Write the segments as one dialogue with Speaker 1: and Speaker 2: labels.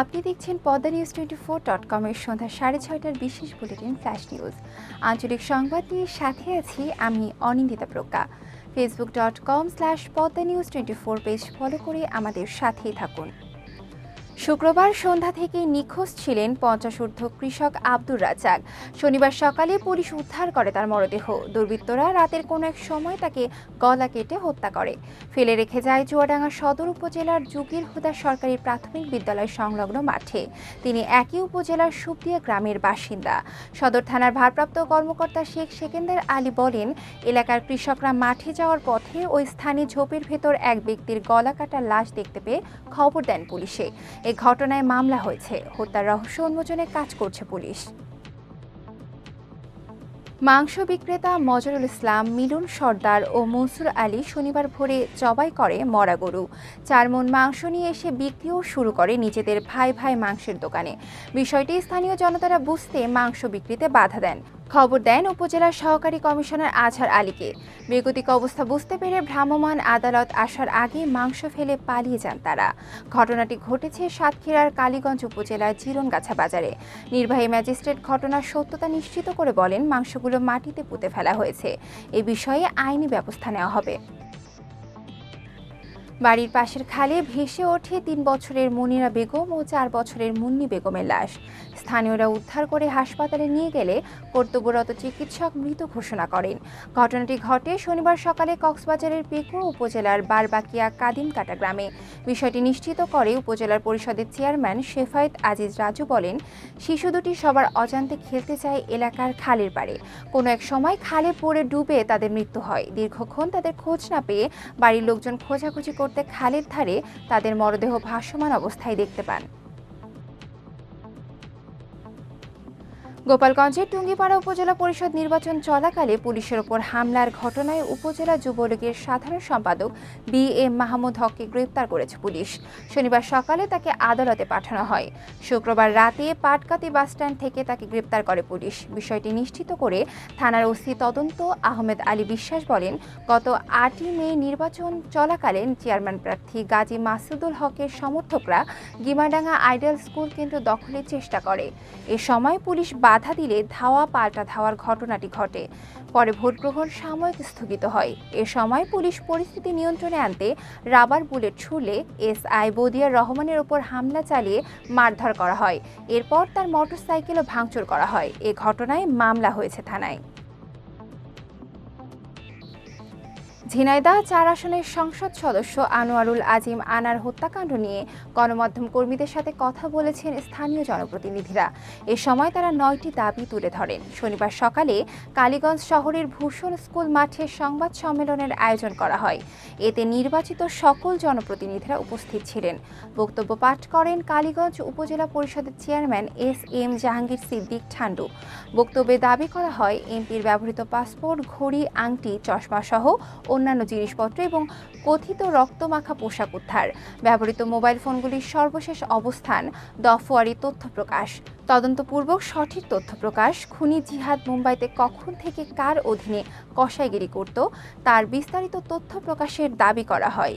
Speaker 1: আপনি দেখছেন Padma news twenty four dot কমের সন্ধ্যা সাড়ে ছয়টার বিশেষ বুলেটিন ফ্ল্যাশ নিউজ আঞ্চলিক সংবাদ নিয়ে সাথে আছি আমি Anindita Pragya. Facebook dot com slash Padma news twenty four page follow করে আমাদের সাথেই থাকুন। শুক্রবার সন্ধ্যা থেকে নিখোঁজ ছিলেন পঞ্চাশ কৃষক আব্দুর রাজ্জাক। শনিবার সকালে পুলিশ উদ্ধার করে তার মরদেহ। দুর্বৃত্তরা রাতের কোনো এক সময় তাকে গলা কেটে হত্যা করে। ফেলে রেখে যায় চুয়াডাঙ্গা সদর উপজেলার জুগির হুদা সরকারি প্রাথমিক বিদ্যালয় সংলগ্ন মাঠে। তিনি একই উপজেলার সুবদিয়া গ্রামের বাসিন্দা। সদর থানার ভারপ্রাপ্ত কর্মকর্তা শেখ সেকেন্দার আলী বলেন, এলাকার কৃষকরা মাঠে যাওয়ার পথে ওই স্থানে ঝোপের ভেতর এক ব্যক্তির গলা কাটা লাশ দেখতে পেয়ে খবর দেন পুলিশে। এ ঘটনায় মামলা হয়েছে। হত্যার রহস্য উন্মোচনে কাজ করছে পুলিশ। মাংস বিক্রেতা মজরুল ইসলাম, মিলন সর্দার ও মনসুর আলী শনিবার ভোরে জবাই করে মরা গরু। চার মন মাংস নিয়ে এসে বিক্রিও শুরু করে নিজেদের ভাই ভাই মাংসের দোকানে। বিষয়টি স্থানীয় জনতারা বুঝতে মাংস বিক্রিতে বাধা দেন। খবর দেন উপজেলার সহকারী কমিশনার আজহার আলীকে। বেগতিক অবস্থা বুঝতে পেরে ভ্রাম্যমাণ আদালত আসার আগে মাংস ফেলে পালিয়ে যান তারা। ঘটনাটি ঘটেছে সাতক্ষীরার কালীগঞ্জ উপজেলার জিরনগাছা বাজারে। নির্বাহী ম্যাজিস্ট্রেট ঘটনার সত্যতা নিশ্চিত করে বলেন, মাংসগুলো মাটিতে পুঁতে ফেলা হয়েছে। এ বিষয়ে আইনি ব্যবস্থা নেওয়া হবে। বাড়ির পাশের খালে ভেসে ওঠে তিন বছরের মনিরা বেগম ও চার বছরের মুন্নি বেগমের লাশ। স্থানীয়রা উদ্ধার করে হাসপাতালে নিয়ে গেলে কর্তব্যরত চিকিৎসক মৃত ঘোষণা করেন। ঘটনাটি ঘটে শনিবার সকালে কক্সবাজারের পেকুর উপজেলার বারবাকিয়া কাদিমকাটা গ্রামে। বিষয়টি নিশ্চিত করে উপজেলার পরিষদের চেয়ারম্যান শেফায়েত আজিজ রাজু বলেন, শিশু দুটি সবার অজান্তে খেলতে চায় এলাকার খালের পাড়ে। কোনো এক সময় খালে পড়ে ডুবে তাদের মৃত্যু হয়। দীর্ঘক্ষণ তাদের খোঁজ না পেয়ে বাড়ির লোকজন খোঁজাখুঁজি করতে খালের ধারে তাদের মরদেহ ভাসমান অবস্থায় দেখতে পান। গোপালগঞ্জের টুঙ্গিপাড়া উপজেলা পরিষদ নির্বাচন চলাকালে পুলিশের ওপর হামলার ঘটনায় উপজেলা যুবলীগের সাধারণ সম্পাদক বি এম মাহমুদ হককে গ্রেপ্তার করেছে পুলিশ। শনিবার সকালে তাকে আদালতে পাঠানো হয়। শুক্রবার রাতে পাটকাতি বাসস্ট্যান্ড থেকে তাকে গ্রেপ্তার করে পুলিশ। বিষয়টি নিশ্চিত করে থানার ওসি তদন্ত আহমেদ আলী বিশ্বাস বলেন, গত আটই মে নির্বাচন চলাকালীন চেয়ারম্যান প্রার্থী গাজী মাসুদুল হকের সমর্থকরা গিমাডাঙ্গা আইডল স্কুল কেন্দ্র দখলের চেষ্টা করে। এ সময় পুলিশ বাধা দিলে ধাওয়া পাল্টা ধাওয়ার ঘটনাটি ঘটে। পরে ভোটগ্রহণ সাময়িক স্থগিত হয়। এ সময় পুলিশ পরিস্থিতি নিয়ন্ত্রণে আনতে রাবার বুলেট ছুড়লে এসআই বদিয়ার রহমানের ওপর হামলা চালিয়ে মারধর করা হয়। এরপর তার মোটরসাইকেলও ভাঙচুর করা হয়। এ ঘটনায় মামলা হয়েছে থানায়। ঝিনাইদহ চার আসনের সংসদ সদস্য আনোয়ারুল আজিম আনার হত্যাকাণ্ড নিয়ে গণমাধ্যম কর্মীদের সাথে কথা বলেছেন স্থানীয় জনপ্রতিনিধিরা। এ সময় তারা নয়টি দাবি তুলে ধরেন। শনিবার সকালে কালীগঞ্জ শহরের ভূষণ স্কুল মাঠে সংবাদ সম্মেলনের আয়োজন করা হয়। এতে নির্বাচিত সকল জনপ্রতিনিধিরা উপস্থিত ছিলেন। বক্তব্য পাঠ করেন কালীগঞ্জ উপজেলা পরিষদের chairman S M Jahangir Siddique Thandu. বক্তব্যে দাবি করা হয়, এমপির ব্যবহৃত পাসপোর্ট, ঘড়ি, আংটি, চশমা সহ অন্যান্য জিনিসপত্র এবং কথিত রক্তমাখা পোশাক উদ্ধার। ব্যবহৃত মোবাইল ফোনগুলির সর্বশেষ অবস্থান দফওয়ারি তথ্য প্রকাশ। তদন্তপূর্বক সঠিক তথ্য প্রকাশ, খুনি জিহাদ মুম্বাইতে কখন থেকে কার অধীনে কষাইগিরি করত, তার বিস্তারিত তথ্য প্রকাশের দাবি করা হয়।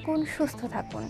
Speaker 1: থাকুন সুস্থ থাকুন।